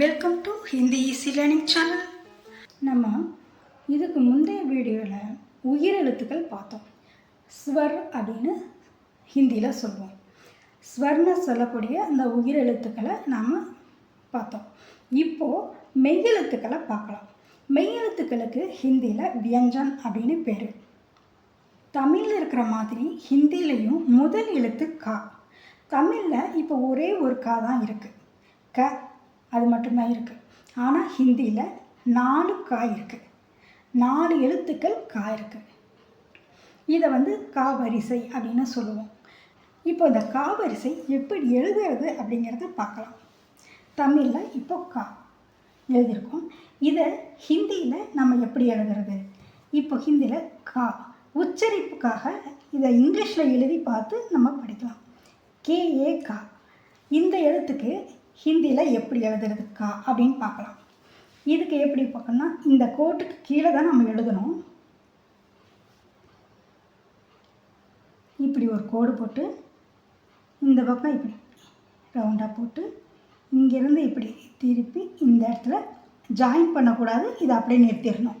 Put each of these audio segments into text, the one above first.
Welcome to Hindi easy learning channel நம்ம இதுக்கு முந்தைய வீடியோவில் உயிரெழுத்துக்கள் பார்த்தோம். ஸ்வர் அப்படின்னு ஹிந்தியில் சொல்லுவோம். ஸ்வர்னு சொல்லக்கூடிய அந்த உயிரெழுத்துக்களை நாம் பார்த்தோம். இப்போது மெய்யெழுத்துக்களை பார்க்கலாம். மெய்யெழுத்துக்களுக்கு ஹிந்தியில் வியஞ்சன் அப்படின்னு பேர். தமிழில் இருக்கிற மாதிரி ஹிந்திலையும் முதல் எழுத்து கா. தமிழில் இப்போ ஒரே ஒரு கா தான் இருக்குது க. அது மட்டும்தான் இருக்குது ஆனால் ஹிந்தியில் நாலு கா இருக்குது நாலு எழுத்துக்கள் கா இருக்குது இதை வந்து காவரிசை அப்படின்னு சொல்லுவோம். இப்போ இந்த காவரிசை எப்படி எழுதுறது அப்படிங்கிறத பார்க்கலாம். தமிழில் இப்போ கா எழுதியிருக்கோம். இதை ஹிந்தியில் நம்ம எப்படி எழுதுறது? இப்போ ஹிந்தியில் கா. உச்சரிப்புக்காக இதை இங்கிலீஷில் எழுதி பார்த்து நம்ம படிக்கலாம். கேஏ கா. இந்த எழுத்துக்கு ஹிந்தியில் எப்படி எழுதுறது கா அப்படின்னு பார்க்கலாம். இதுக்கு எப்படி பார்க்கணும்னா இந்த கோட்டுக்கு கீழே தான் நம்ம எழுதணும். இப்படி ஒரு கோடு போட்டு இந்த பக்கம் இப்படி ரவுண்டாக போட்டு இங்கேருந்து இப்படி திருப்பி இந்த இடத்துல ஜாயின் பண்ணக்கூடாது இதை அப்படியே நிறுத்திடணும்.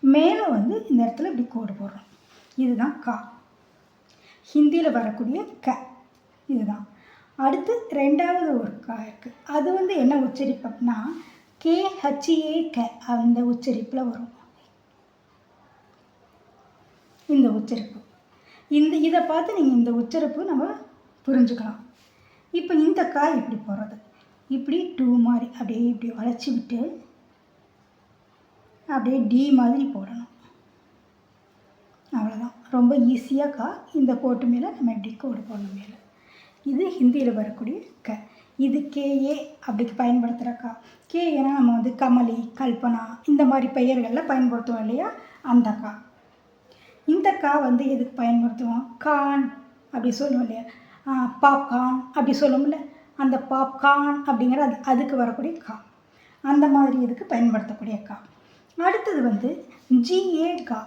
மேலே வந்து இந்த இடத்துல இப்படி கோடு போடுறோம். இதுதான் கா. ஹிந்தியில் வரக்கூடிய க. இதுதான். அடுத்து ரெண்டாவது ஒரு இருக்குது அது வந்து என்ன உச்சரிப்பு அப்படின்னா கே ஹச்ஏ க அந்த உச்சரிப்பில் வரும். இந்த உச்சரிப்பு. இந்த இதை பார்த்து நீங்கள் இந்த உச்சரிப்பு நம்ம புரிஞ்சுக்கலாம். இப்போ இந்த காய் இப்படி போடுறது இப்படி டூ மாதிரி அப்படியே இப்படி வளைச்சி விட்டு அப்படியே டி மாதிரி போடணும். அவ்வளோதான் ரொம்ப ஈஸியாக கா இந்த கோட்டு மேலே நம்ம இப்படி கோடு போடணும் மேலே. இது ஹிந்தியில் வரக்கூடிய க. இது கேஏ அப்படிக்கு பயன்படுத்துகிற கா. கேஏனா நம்ம வந்து கமலி கல்பனா இந்த மாதிரி பெயர்களில் பயன்படுத்துவோம் இல்லையா? அந்த கா. இந்த கா வந்து எதுக்கு பயன்படுத்துவோம்? கான் அப்படி சொல்லுவோம் இல்லையா? பாப்கார்ன் அப்படி சொல்லுவோம்ல. அந்த பாப்கார்ன் அப்படிங்கிற அது அதுக்கு வரக்கூடிய கா. அந்த மாதிரி இதுக்கு பயன்படுத்தக்கூடிய கா. அடுத்தது வந்து ஜிஏ கா.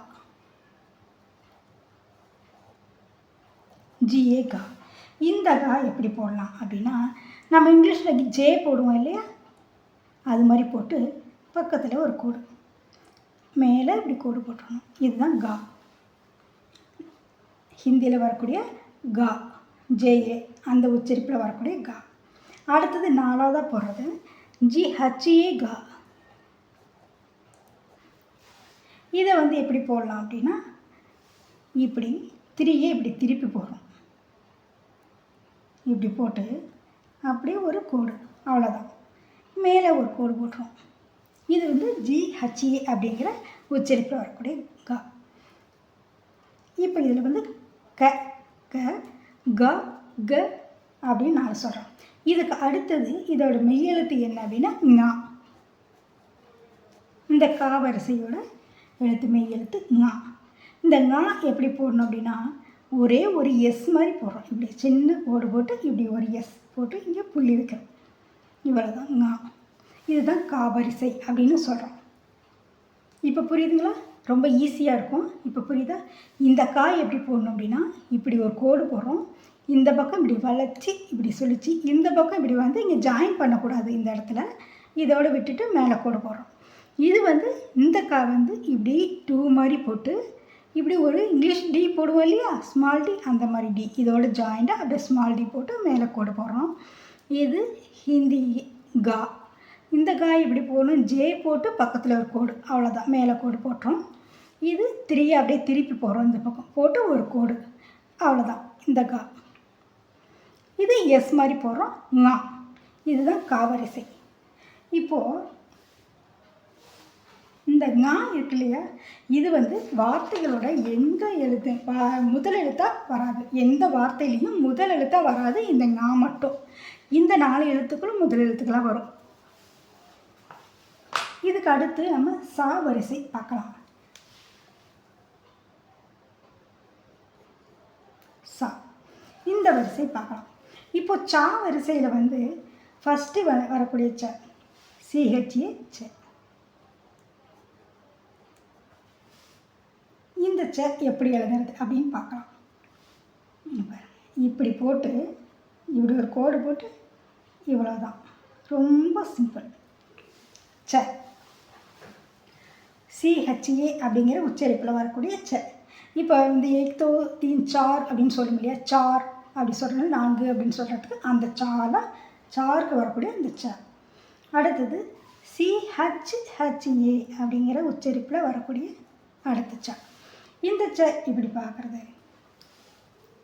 ஜிஏ கா. இந்த கா எப்படி போடலாம் அப்படின்னா நம்ம இங்கிலீஷில் ஜே போடுவோம் இல்லையா? அது மாதிரி போட்டு பக்கத்தில் ஒரு கோடு மேலே இப்படி கோடு போட்டுடணும் இதுதான் கா ஹிந்தியில் வரக்கூடிய கா ஜேஏ அந்த உச்சரிப்பில் வரக்கூடிய கா அடுத்தது நாலாவதாக போடுறது ஜி ஹச்ஏ கா இதை வந்து எப்படி போடலாம் அப்படின்னா இப்படி திரியே இப்படி திருப்பி போடுறோம். இப்படி போட்டு அப்படியே ஒரு கோடு அவ்வளோதான் மேலே ஒரு கோடு போட்டுருவோம் இது வந்து ஜி ஹச்ஏ அப்படிங்கிற உச்சரிப்பில் வரக்கூடிய க. இப்போ இதில் வந்து க க க க அப்படின்னு நான் சொல்கிறோம் இதுக்கு அடுத்தது இதோட மெய்யெழுத்து என்ன அப்படின்னா ஞா. இந்த கா வரிசையோட எழுத்து மெய் எழுத்து ஞா. இந்த ஞா எப்படி போடணும் அப்படின்னா ஒரே ஒரு எஸ் மாதிரி போடுறோம். இப்படி சின்ன கோடு போட்டு இப்படி ஒரு எஸ் போட்டு இங்கே புள்ளி வைக்கிறோம். இவ்வளோ தான் ஞா இதுதான் காவரிசை அப்படின்னு சொல்கிறோம் இப்போ புரியுதுங்களா? ரொம்ப ஈஸியாக இருக்கும். இப்போ புரியுதா? இந்த காய் எப்படி போடணும் அப்படின்னா இப்படி ஒரு கோடு போடுறோம். இந்த பக்கம் இப்படி வளைச்சி இப்படி சுழிச்சு இந்த பக்கம் இப்படி வந்து இங்கே ஜாயின் பண்ணக்கூடாது இந்த இடத்துல. இதோடு விட்டுட்டு மேலே கோடு போடுறோம். இது வந்து இந்த காய் வந்து இப்படி டூ மாதிரி போட்டு இப்படி ஒரு இங்கிலீஷ் டி போடுவோம் இல்லையா? ஸ்மால் டி அந்த மாதிரி டி இதோட ஜாயிண்டாக அப்படியே ஸ்மால் டி போட்டு மேலே கோடு போடுறோம். இது ஹிந்தி கா. இந்த காய் இப்படி போடணும். ஜே போட்டு பக்கத்தில் ஒரு கோடு. அவ்வளோதான் மேலே கோடு போட்டுரும் இது த்ரீ அப்படியே திருப்பி போடுறோம் இந்த பக்கம். போட்டு ஒரு கோடு. அவ்வளோதான் இந்த கா. இது எஸ் மாதிரி போடுறோம். ஙா. இதுதான் காவரிசை. இப்போது இந்த ஞா இருக்கு இல்லையா? இது வந்து வார்த்தைகளோட எந்த எழுத்து? வா- முதல் எழுத்தாக வராது. எந்த வார்த்தையிலையும் முதல் எழுத்தாக வராது. இந்த ஞா மட்டும். இந்த நாலு எழுத்துக்களும் முதல் எழுத்துக்களாக வரும். இதுக்கு அடுத்து நம்ம சா வரிசை பார்க்கலாம். சா. இந்த வரிசை பார்க்கலாம். இப்போ சா வரிசையில் வந்து ஃபஸ்ட்டு வ வரக்கூடிய ச சிஹெச்ஏ சே. இந்த எப்படி எழுதுறது அப்படின்னு பார்க்கலாம். இப்படி போட்டு இப்படி ஒரு கோடு போட்டு இவ்வளோதான் ரொம்ப சிம்பிள் ச. சிஹெச்ஏ அப்படிங்கிற உச்சரிப்பில் வரக்கூடிய ச. இப்போ இந்த ஏக் தீன் சார் அப்படின்னு சொல்லும் இல்லையா? சார் அப்படி சொல்கிறது நான்கு அப்படின்னு சொல்கிறதுக்கு அந்த சால சாருக்கு வரக்கூடிய அந்த ச. அடுத்தது சிஹெச்ஹெச்ஏ அப்படிங்கிற உச்சரிப்பில் வரக்கூடிய அடுத்த ச. இந்த ச இப்படி பார்க்குறது.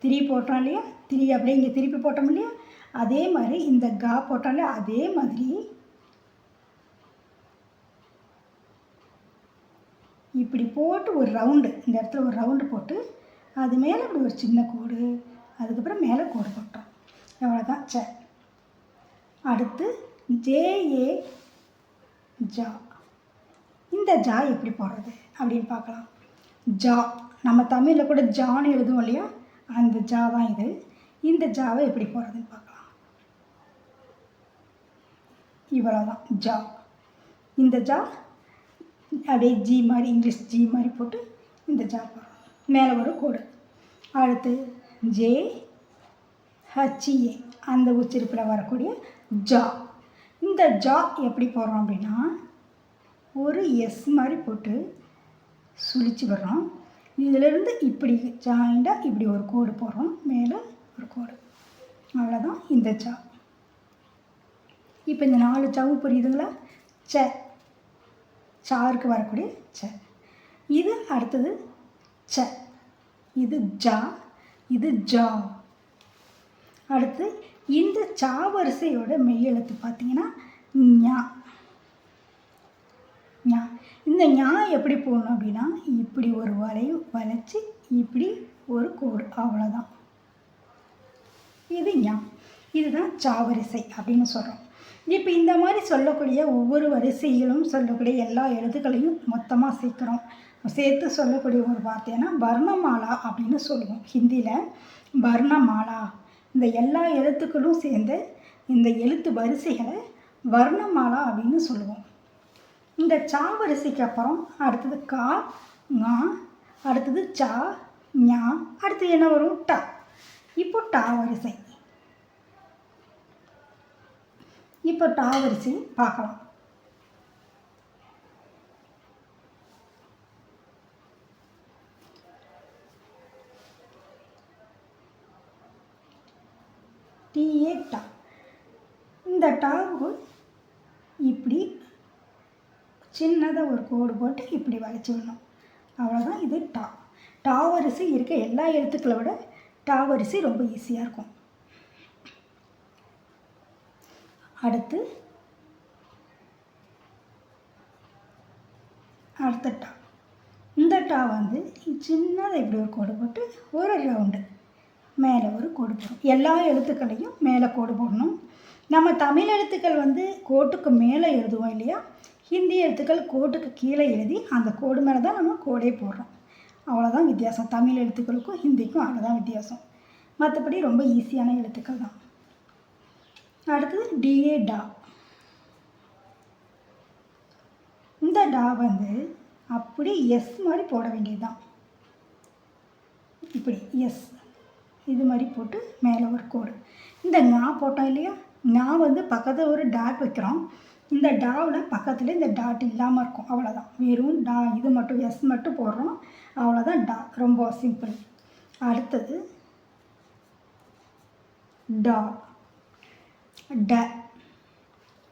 திரி போட்டோம் இல்லையா? திரி அப்படியே இங்கே திருப்பி போட்டோம் இல்லையா? அதே மாதிரி இந்த கா போட்டோம் இல்லையா? அதே மாதிரி இப்படி போட்டு ஒரு ரவுண்டு இந்த இடத்துல ஒரு ரவுண்டு போட்டு அது மேலே இப்படி ஒரு சின்ன கோடு அதுக்கப்புறம் மேலே கோடு போட்டோம். அவ்வளோதான் ச. அடுத்து ஜேஏ ஜா. இந்த ஜா எப்படி போடுறது அப்படின்னு பார்க்கலாம். ஜா. நம்ம தமிழில் கூட ஜான்னு எழுதுவோம் இல்லையா? அந்த ஜா தான் இது. இந்த ஜாவை எப்படி போடுறதுன்னு பார்க்கலாம். இவ்வளோதான் ஜா. இந்த ஜா அப்படியே ஜி மாதிரி இங்கிலீஷ் ஜி மாதிரி போட்டு இந்த ஜா போடுறோம். மேலே ஒரு கோடு. அடுத்து ஜே ஹச்ஏ e. அந்த உச்சரிப்பில் வரக்கூடிய ஜா. இந்த ஜா எப்படி போடுறோம் அப்படின்னா ஒரு எஸ் மாதிரி போட்டு சுழிச்சு வர்றோம் இதிலிருந்து இப்படி ஜாயிண்டாக இப்படி ஒரு கோடு போடுறோம். மேலே ஒரு கோடு. அவ்வளோதான் இந்த ஜா. இப்போ இந்த நாலு ஜாவும் புரியுதுங்களா? ச. சாருக்கு வரக்கூடிய ச. இது அடுத்தது ச. இது ஜா. இது ஜா. அடுத்து இந்த சா வரிசையோட மெய்யெழுத்து பார்த்தீங்கன்னா ஞா. ஞா. இந்த ஞா எப்படி போடணும் அப்படின்னா இப்படி ஒரு வலை வளைச்சி இப்படி ஒரு கோடு. அவ்வளோதான் இது ஞா இதுதான் சாவரிசை அப்படின்னு சொல்கிறோம் இப்போ இந்த மாதிரி சொல்லக்கூடிய ஒவ்வொரு வரிசையிலும் சொல்லக்கூடிய எல்லா எழுத்துக்களையும் மொத்தமாக சேர்க்குறோம். சேர்த்து சொல்லக்கூடிய ஒரு வார்த்தைனா வர்ணமாலா அப்படின்னு சொல்லுவோம். ஹிந்தியில் வர்ணமாலா. இந்த எல்லா எழுத்துக்களும் சேர்ந்து இந்த எழுத்து வரிசைகளை வர்ணமாலா அப்படின்னு சொல்லுவோம். இந்த சா அப்புறம் அடுத்தது கா ஙா அடுத்தது சா ஞா அடுத்து என்ன வரும்? டா. இப்போ டா வரிசை. இப்போ டா வரிசை பார்க்கலாம். டிஏ டா. இந்த டாவுக்கு இப்படி சின்னதாக ஒரு கோடு போட்டு இப்படி வளைச்சி விடணும். அவ்வளோதான் இது டா. டாவரிசை இருக்க எல்லா எழுத்துக்களை விட டாவரிசை ரொம்ப ஈஸியாக இருக்கும். அடுத்து அடுத்த டா. இந்த டா வந்து சின்னதாக இப்படி ஒரு கோடு போட்டு ஒரு ரவுண்டு மேலே ஒரு கோடு போடணும். எல்லா எழுத்துக்களையும் மேலே கோடு போடணும். நம்ம தமிழ் எழுத்துக்கள் வந்து கோட்டுக்கு மேலே எழுதுவோம் இல்லையா? ஹிந்தி எழுத்துக்கள் கோட்டுக்கு கீழே எழுதி அந்த கோடு மேலே தான் நம்ம கோடே போடுறோம். அவ்வளோதான் வித்தியாசம். தமிழ் எழுத்துக்களுக்கும் ஹிந்திக்கும் அவ்வளோதான் வித்தியாசம். மற்றபடி ரொம்ப ஈஸியான எழுத்துக்கள் தான். அடுத்தது டிஏ டா. இந்த டா வந்து அப்படி எஸ் மாதிரி போட வேண்டியது தான் இப்படி எஸ் இது மாதிரி போட்டு மேலே ஒரு கோடு. இந்த ஞா போட்டோம் இல்லையா? நான் வந்து பக்கத்தில் ஒரு டாட் வைக்கிறோம். இந்த டாவில் பக்கத்தில் இந்த டாட் இல்லாமல் இருக்கும். அவ்வளோதான் வெறும் டா இது மட்டும் எஸ் மட்டும் போடுறோம். அவ்வளோதான் டா. ரொம்ப சிம்பிள் அடுத்தது டா. ட.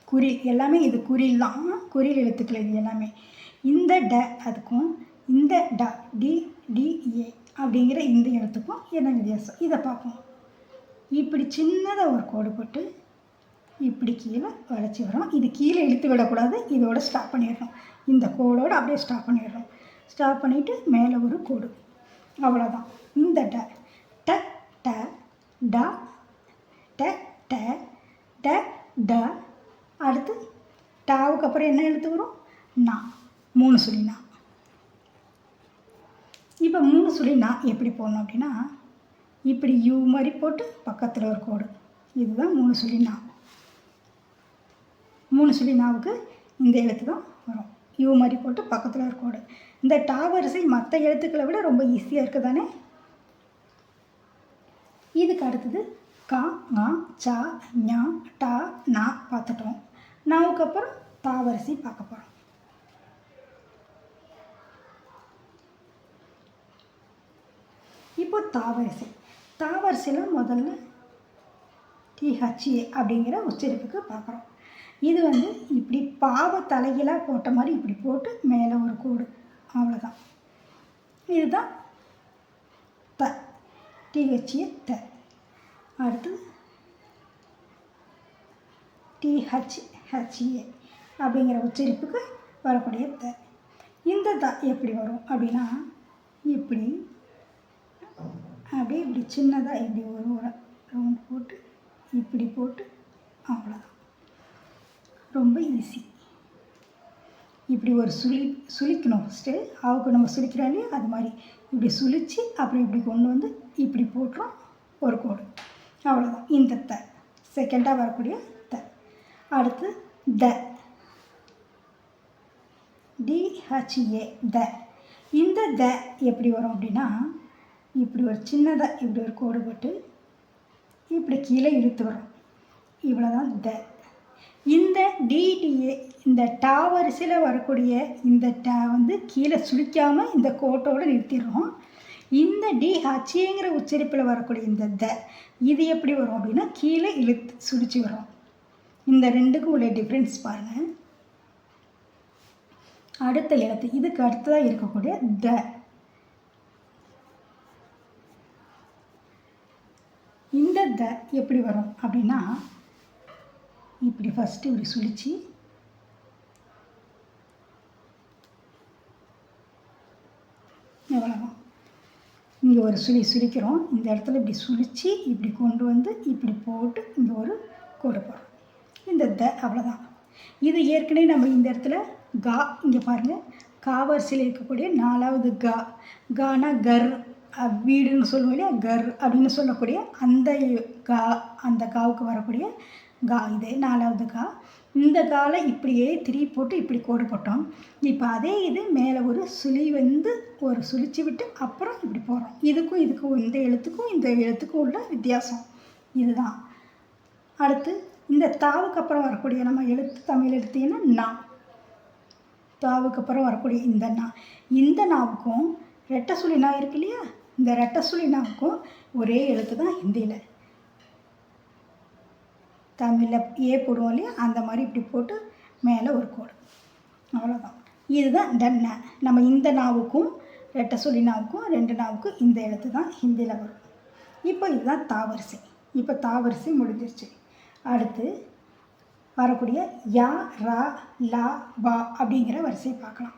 குரில் எல்லாமே இது குரில் தான். குரில் எழுத்துக்கள் இது எல்லாமே. இந்த ட அதுக்கும் இந்த ட டி டி ஏ அப்படிங்கிற இந்த எழுத்துக்கும் என்ன வித்தியாசம்? இதை பார்ப்போம். இப்படி சின்னதாக ஒரு கோடு போட்டு இப்படி கீழே வளைச்சி வரும் இது கீழே இழுத்து விடக்கூடாது. இதோட ஸ்டாப் பண்ணிடணும் இந்த கோடோடு அப்படியே ஸ்டாப் பண்ணிடுறோம். ஸ்டாப் பண்ணிவிட்டு மேலே ஒரு கோடு. அவ்வளோதான் இந்த ட ட ட ட ட ட ட ட. அடுத்து டாவுக்கு அப்புறம் என்ன எழுத்து வரும்? நா. மூணு சுழி நா. இப்போ மூணு சுழி நா எப்படி போடணும் அப்படின்னா இப்படி யூ மாதிரி போட்டு பக்கத்தில் ஒரு கோடு. இதுதான் மூணு சுழி நான் மூணு சுழி நாவுக்கு இந்த எழுத்து தான் வரும். யூ மாதிரி போட்டு பக்கத்தில் இருக்கோடு இந்த டா வரிசை மற்ற எழுத்துக்களை விட ரொம்ப ஈஸியாக இருக்குது தானே இதுக்கு அடுத்தது கா ஙா சா ஞா டா நா பார்த்துட்டோம். நாவுக்கு அப்புறம் தாவரிசை பார்க்க போகிறோம் இப்போ தாவரிசை தாவரிசையில் முதல்ல டிஹெச்ஏ அப்படிங்கிற உச்சரிப்புக்கு பார்க்குறோம். இது வந்து இப்படி பாவ தலைகீழாக போட்ட மாதிரி இப்படி போட்டு மேலே ஒரு கோடு. அவ்வளோதான் இதுதான் த. டிஹெச்ஏ த. அடுத்து டிஹெச்ஹெச்ஏ அப்படிங்கிற உச்சரிப்புக்கு வரக்கூடிய த. இந்த த எப்படி வரும் அப்படின்னா இப்படி அப்படியே இப்படி சின்னதாக இப்படி ஒரு ஒரு ரவுண்ட் போட்டு இப்படி போட்டு அவ்வளோதான் ரொம்ப ஈஸி இப்படி ஒரு சுழி சுழிக்கணும் ஃபஸ்ட்டு ஆவுக்கு நம்ம சுழிக்கிறோம் இல்லையா அது மாதிரி. இப்படி சுழித்து அப்புறம் இப்படி கொண்டு வந்து இப்படி போட்டுரும் ஒரு கோடு. அவ்வளோதான் இந்த த. செகண்டாக வரக்கூடிய த. அடுத்து த. டிஹெச்ஏ த. இந்த த எப்படி வரும் அப்படின்னா இப்படி ஒரு சின்னதாக இப்படி ஒரு கோடு போட்டு இப்படி கீழே இழுத்து வரும். இவ்வளோதான் த. இந்த டிடிஏ இந்த டா வரிசையில் வரக்கூடிய இந்த டா வந்து கீழே சுழிக்காமல் இந்த கோட்டோடு நிறுத்திடுறோம். இந்த டிஹெச்ஏங்கிற உச்சரிப்பில் வரக்கூடிய இந்த த இது எப்படி வரும் அப்படின்னா கீழே இழுத்து சுழிச்சு வரும். இந்த ரெண்டுக்கும் உள்ள டிஃப்ரென்ஸ் பாருங்கள் அடுத்த எழுத்து இதுக்கு அடுத்ததாக இருக்கக்கூடிய த. இந்த த எப்படி வரும் அப்படின்னா இப்படி ஃபஸ்ட்டு இப்படி சுழிச்சு. எவ்வளோதான் இங்கே ஒரு சுழி சுழிக்கிறோம். இந்த இடத்துல இப்படி சுழித்து இப்படி கொண்டு வந்து இப்படி போட்டு இங்கே ஒரு கோடு போடுறோம். இந்த த அவ்வளோதான் இது ஏற்கனவே நம்ம இந்த இடத்துல கா இங்கே பாருங்கள் காவரிசையில் இருக்கக்கூடிய நாலாவது கா. கானா கர் வீடுன்னு சொல்லுவோம் இல்லையா? கர் அப்படின்னு சொல்லக்கூடிய அந்த கா அந்த காவுக்கு வரக்கூடிய கா இது நாலாவது கா இந்த காலை இப்படியே திரி போட்டு இப்படி கோடு போட்டோம். இப்போ அதே இது மேலே ஒரு சுழி வந்து ஒரு சுழிச்சு விட்டு அப்புறம் இப்படி போகிறோம் இதுக்கும் இதுக்கும் இந்த எழுத்துக்கும் இந்த எழுத்துக்கும் உள்ள வித்தியாசம். இதுதான். அடுத்து இந்த தாவுக்கு அப்புறம் வரக்கூடிய நம்ம எழுத்து தமிழ் எழுத்துனா நா. தாவுக்கு அப்புறம் வரக்கூடிய இந்த நா. இந்த நாவுக்கும் ரெட்டை சுழி நா இருக்கு இல்லையா? இந்த ரெட்டை சுழி நாவுக்கும் ஒரே எழுத்து தான் ஹிந்தியில். தமிழில் ஏ போடுவோம் இல்லையா? அந்த மாதிரி இப்படி போட்டு மேலே ஒரு கோடு. அவ்வளோதான் இதுதான் டன்ன நம்ம இந்த நாவுக்கும் ரெட்டை சொல்லி நாவுக்கும் ரெண்டு நாவுக்கும் இந்த எழுத்து தான் ஹிந்தியில் வரும். இப்போ இதுதான் தாவரிசை இப்போ தாவரிசை முடிஞ்சிருச்சு. அடுத்து வரக்கூடிய யா ரா லா பா அப்படிங்கிற வரிசையை பார்க்கலாம்.